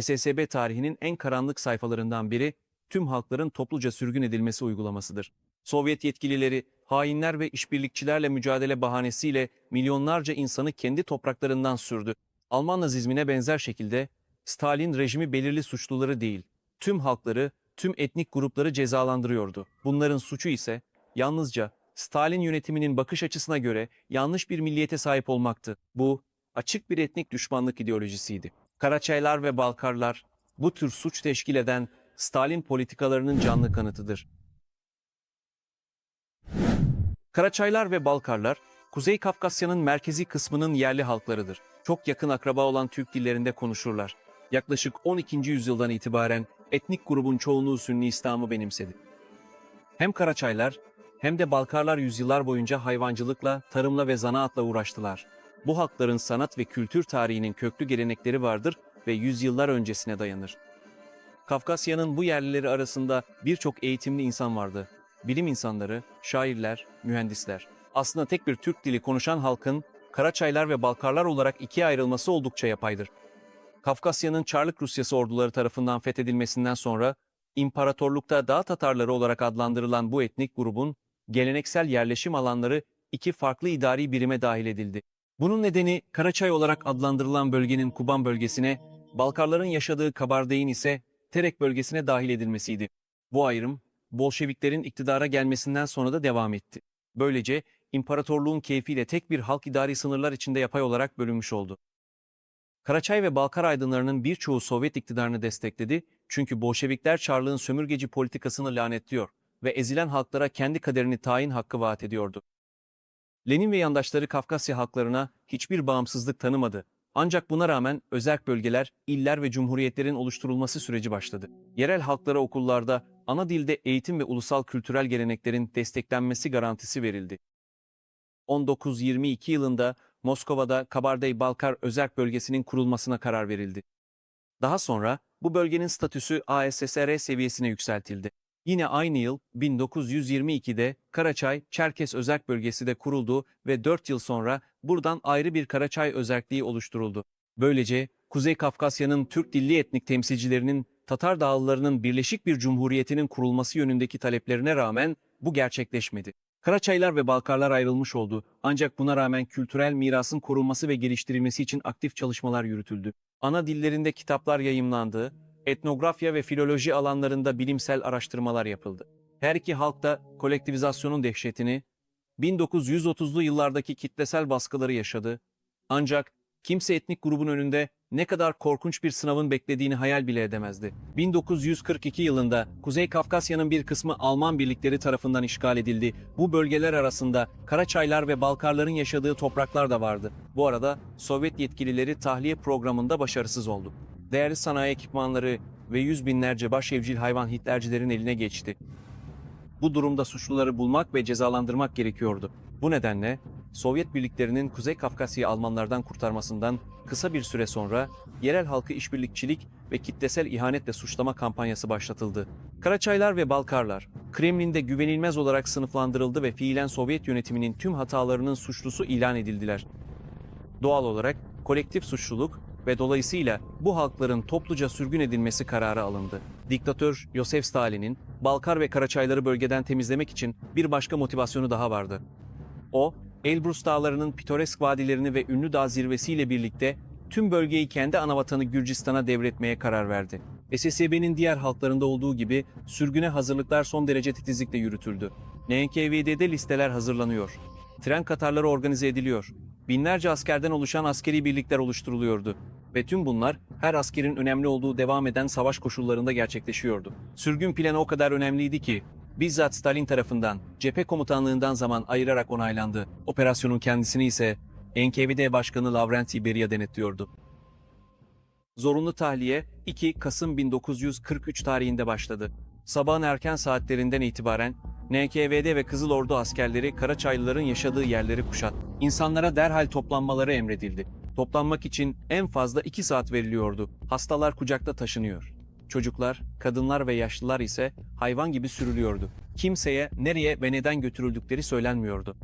SSB tarihinin en karanlık sayfalarından biri tüm halkların topluca sürgün edilmesi uygulamasıdır. Sovyet yetkilileri, hainler ve işbirlikçilerle mücadele bahanesiyle milyonlarca insanı kendi topraklarından sürdü. Alman nazizmine benzer şekilde Stalin rejimi belirli suçluları değil, tüm halkları, tüm etnik grupları cezalandırıyordu. Bunların suçu ise yalnızca Stalin yönetiminin bakış açısına göre yanlış bir milliyete sahip olmaktı. Bu açık bir etnik düşmanlık ideolojisiydi. Karaçaylar ve Balkarlar bu tür suç teşkil eden Stalin politikalarının canlı kanıtıdır. Karaçaylar ve Balkarlar, Kuzey Kafkasya'nın merkezi kısmının yerli halklarıdır. Çok yakın akraba olan Türk dillerinde konuşurlar. Yaklaşık 12. yüzyıldan itibaren etnik grubun çoğunluğu Sünni İslam'ı benimsedi. Hem Karaçaylar hem de Balkarlar yüzyıllar boyunca hayvancılıkla, tarımla ve zanaatla uğraştılar. Bu halkların sanat ve kültür tarihinin köklü gelenekleri vardır ve yüzyıllar öncesine dayanır. Kafkasya'nın bu yerlileri arasında birçok eğitimli insan vardı. Bilim insanları, şairler, mühendisler. Aslında tek bir Türk dili konuşan halkın Karaçaylar ve Balkarlar olarak ikiye ayrılması oldukça yapaydır. Kafkasya'nın Çarlık Rusyası orduları tarafından fethedilmesinden sonra İmparatorlukta Dağ Tatarları olarak adlandırılan bu etnik grubun geleneksel yerleşim alanları iki farklı idari birime dahil edildi. Bunun nedeni Karaçay olarak adlandırılan bölgenin Kuban bölgesine, Balkarların yaşadığı Kabardey'in ise Terek bölgesine dahil edilmesiydi. Bu ayrım, Bolşeviklerin iktidara gelmesinden sonra da devam etti. Böylece imparatorluğun keyfiyle tek bir halk idari sınırlar içinde yapay olarak bölünmüş oldu. Karaçay ve Balkar aydınlarının birçoğu Sovyet iktidarını destekledi çünkü Bolşevikler Çarlığın sömürgeci politikasını lanetliyor ve ezilen halklara kendi kaderini tayin hakkı vaat ediyordu. Lenin ve yandaşları Kafkasya halklarına hiçbir bağımsızlık tanımadı. Ancak buna rağmen özerk bölgeler, iller ve cumhuriyetlerin oluşturulması süreci başladı. Yerel halklara okullarda ana dilde eğitim ve ulusal kültürel geleneklerin desteklenmesi garantisi verildi. 1922 yılında Moskova'da Kabardey-Balkar özerk bölgesinin kurulmasına karar verildi. Daha sonra bu bölgenin statüsü ASSR seviyesine yükseltildi. Yine aynı yıl 1922'de Karaçay Çerkes Özerk Bölgesi de kuruldu ve 4 yıl sonra buradan ayrı bir Karaçay özerkliği oluşturuldu. Böylece Kuzey Kafkasya'nın Türk dilli etnik temsilcilerinin Tatar Dağlılarının birleşik bir cumhuriyetinin kurulması yönündeki taleplerine rağmen bu gerçekleşmedi. Karaçaylar ve Balkarlar ayrılmış oldu ancak buna rağmen kültürel mirasın korunması ve geliştirilmesi için aktif çalışmalar yürütüldü. Ana dillerinde kitaplar yayımlandı, etnografya ve filoloji alanlarında bilimsel araştırmalar yapıldı. Her iki halk da kolektivizasyonun dehşetini, 1930'lu yıllardaki kitlesel baskıları yaşadı. Ancak kimse etnik grubun önünde ne kadar korkunç bir sınavın beklediğini hayal bile edemezdi. 1942 yılında Kuzey Kafkasya'nın bir kısmı Alman birlikleri tarafından işgal edildi. Bu bölgeler arasında Karaçaylar ve Balkarların yaşadığı topraklar da vardı. Bu arada Sovyet yetkilileri tahliye programında başarısız oldu. Değerli sanayi ekipmanları ve yüz binlerce başevcil hayvan Hitlercilerin eline geçti. Bu durumda suçluları bulmak ve cezalandırmak gerekiyordu. Bu nedenle Sovyet birliklerinin Kuzey Kafkasya'yı Almanlardan kurtarmasından kısa bir süre sonra yerel halkı işbirlikçilik ve kitlesel ihanetle suçlama kampanyası başlatıldı. Karaçaylar ve Balkarlar, Kremlin'de güvenilmez olarak sınıflandırıldı ve fiilen Sovyet yönetiminin tüm hatalarının suçlusu ilan edildiler. Doğal olarak kolektif suçluluk ve dolayısıyla bu halkların topluca sürgün edilmesi kararı alındı. Diktatör Yosef Stalin'in Balkar ve Karaçayları bölgeden temizlemek için bir başka motivasyonu daha vardı. O, Elbrus dağlarının pitoresk vadilerini ve ünlü dağ zirvesiyle birlikte tüm bölgeyi kendi anavatanı Gürcistan'a devretmeye karar verdi. SSCB'nin diğer halklarında olduğu gibi sürgüne hazırlıklar son derece titizlikle yürütüldü. NKVD'de listeler hazırlanıyor. Tren katarları organize ediliyor. Binlerce askerden oluşan askeri birlikler oluşturuluyordu. Ve tüm bunlar her askerin önemli olduğu devam eden savaş koşullarında gerçekleşiyordu. Sürgün planı o kadar önemliydi ki bizzat Stalin tarafından cephe komutanlığından zaman ayırarak onaylandı. Operasyonun kendisini ise NKVD Başkanı Lavrenti Beria denetliyordu. Zorunlu tahliye 2 Kasım 1943 tarihinde başladı. Sabahın erken saatlerinden itibaren NKVD ve Kızıl Ordu askerleri Karaçaylıların yaşadığı yerleri kuşattı. İnsanlara derhal toplanmaları emredildi. Toplanmak için en fazla 2 saat veriliyordu. Hastalar kucakta taşınıyor. Çocuklar, kadınlar ve yaşlılar ise hayvan gibi sürülüyordu. Kimseye nereye ve neden götürüldükleri söylenmiyordu.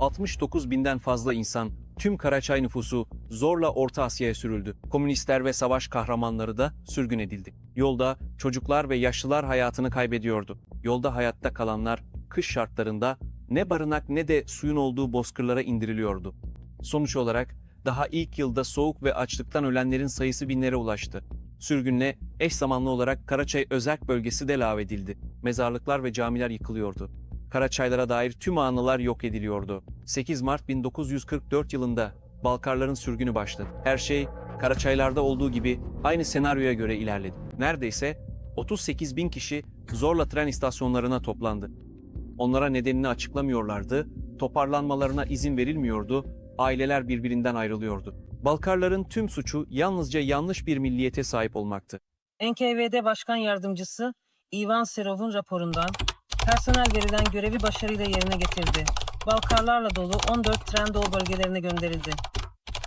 69 binden fazla insan tüm Karaçay nüfusu zorla Orta Asya'ya sürüldü. Komünistler ve savaş kahramanları da sürgün edildi. Yolda çocuklar ve yaşlılar hayatını kaybediyordu. Yolda hayatta kalanlar kış şartlarında ne barınak ne de suyun olduğu bozkırlara indiriliyordu. Sonuç olarak daha ilk yılda soğuk ve açlıktan ölenlerin sayısı binlere ulaştı. Sürgünle eş zamanlı olarak Karaçay Özerk bölgesi de lağvedildi. Mezarlıklar ve camiler yıkılıyordu. Karaçaylara dair tüm anılar yok ediliyordu. 8 Mart 1944 yılında Balkarların sürgünü başladı. Her şey Karaçaylarda olduğu gibi aynı senaryoya göre ilerledi. Neredeyse 38 bin kişi zorla tren istasyonlarına toplandı. Onlara nedenini açıklamıyorlardı, toparlanmalarına izin verilmiyordu, aileler birbirinden ayrılıyordu. Balkarların tüm suçu yalnızca yanlış bir milliyete sahip olmaktı. NKVD Başkan Yardımcısı Ivan Serov'un raporundan personel verilen görevi başarıyla yerine getirdi. Balkarlarla dolu 14 tren doğu bölgelerine gönderildi.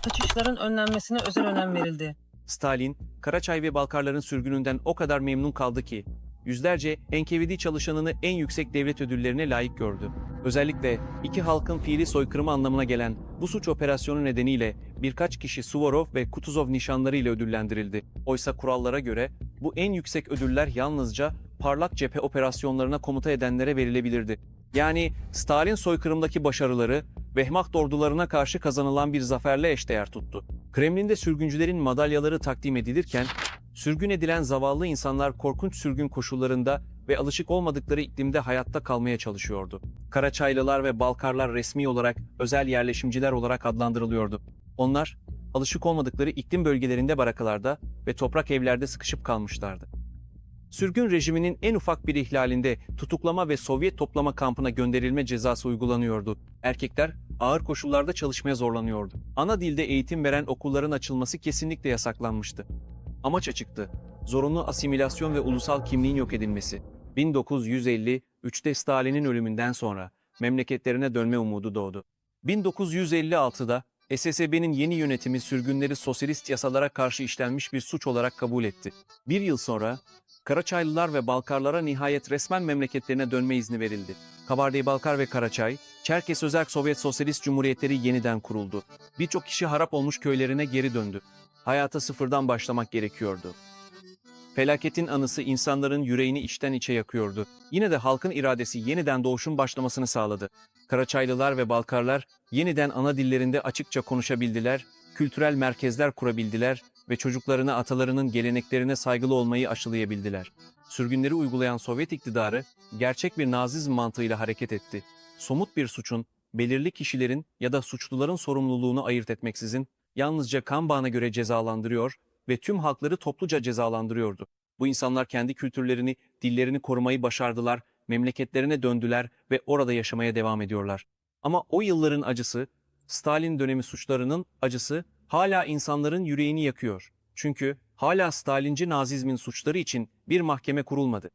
Kaçışların önlenmesine özel önem verildi. Stalin, Karaçay ve Balkarların sürgününden o kadar memnun kaldı ki, yüzlerce NKVD çalışanını en yüksek devlet ödüllerine layık gördü. Özellikle iki halkın fiili soykırımı anlamına gelen bu suç operasyonu nedeniyle birkaç kişi Suvorov ve Kutuzov nişanları ile ödüllendirildi. Oysa kurallara göre bu en yüksek ödüller yalnızca parlak cephe operasyonlarına komuta edenlere verilebilirdi. Yani Stalin soykırımdaki başarıları Wehrmacht ordularına karşı kazanılan bir zaferle eşdeğer tuttu. Kremlin'de sürgüncülerin madalyaları takdim edilirken, sürgün edilen zavallı insanlar korkunç sürgün koşullarında ve alışık olmadıkları iklimde hayatta kalmaya çalışıyordu. Karaçaylılar ve Balkarlar resmi olarak özel yerleşimciler olarak adlandırılıyordu. Onlar, alışık olmadıkları iklim bölgelerinde barakalarda ve toprak evlerde sıkışıp kalmışlardı. Sürgün rejiminin en ufak bir ihlalinde tutuklama ve Sovyet toplama kampına gönderilme cezası uygulanıyordu. Erkekler ağır koşullarda çalışmaya zorlanıyordu. Ana dilde eğitim veren okulların açılması kesinlikle yasaklanmıştı. Amaç açıktı. Zorunlu asimilasyon ve ulusal kimliğin yok edilmesi. 1953'te Stalin'in ölümünden sonra memleketlerine dönme umudu doğdu. 1956'da SSB'nin yeni yönetimi sürgünleri sosyalist yasalara karşı işlenmiş bir suç olarak kabul etti. Bir yıl sonra Karaçaylılar ve Balkarlara nihayet resmen memleketlerine dönme izni verildi. Kabardey-Balkar ve Karaçay, Çerkes Özerk Sovyet Sosyalist Cumhuriyetleri yeniden kuruldu. Birçok kişi harap olmuş köylerine geri döndü. Hayata sıfırdan başlamak gerekiyordu. Felaketin anısı insanların yüreğini içten içe yakıyordu. Yine de halkın iradesi yeniden doğuşun başlamasını sağladı. Karaçaylılar ve Balkarlar yeniden ana dillerinde açıkça konuşabildiler, kültürel merkezler kurabildiler ve çocuklarına atalarının geleneklerine saygılı olmayı aşılayabildiler. Sürgünleri uygulayan Sovyet iktidarı gerçek bir nazizm mantığıyla hareket etti. Somut bir suçun, belirli kişilerin ya da suçluların sorumluluğunu ayırt etmeksizin yalnızca kan bağına göre cezalandırıyor ve tüm halkları topluca cezalandırıyordu. Bu insanlar kendi kültürlerini, dillerini korumayı başardılar, memleketlerine döndüler ve orada yaşamaya devam ediyorlar. Ama o yılların acısı, Stalin dönemi suçlarının acısı hala insanların yüreğini yakıyor. Çünkü hala Stalinci nazizmin suçları için bir mahkeme kurulmadı.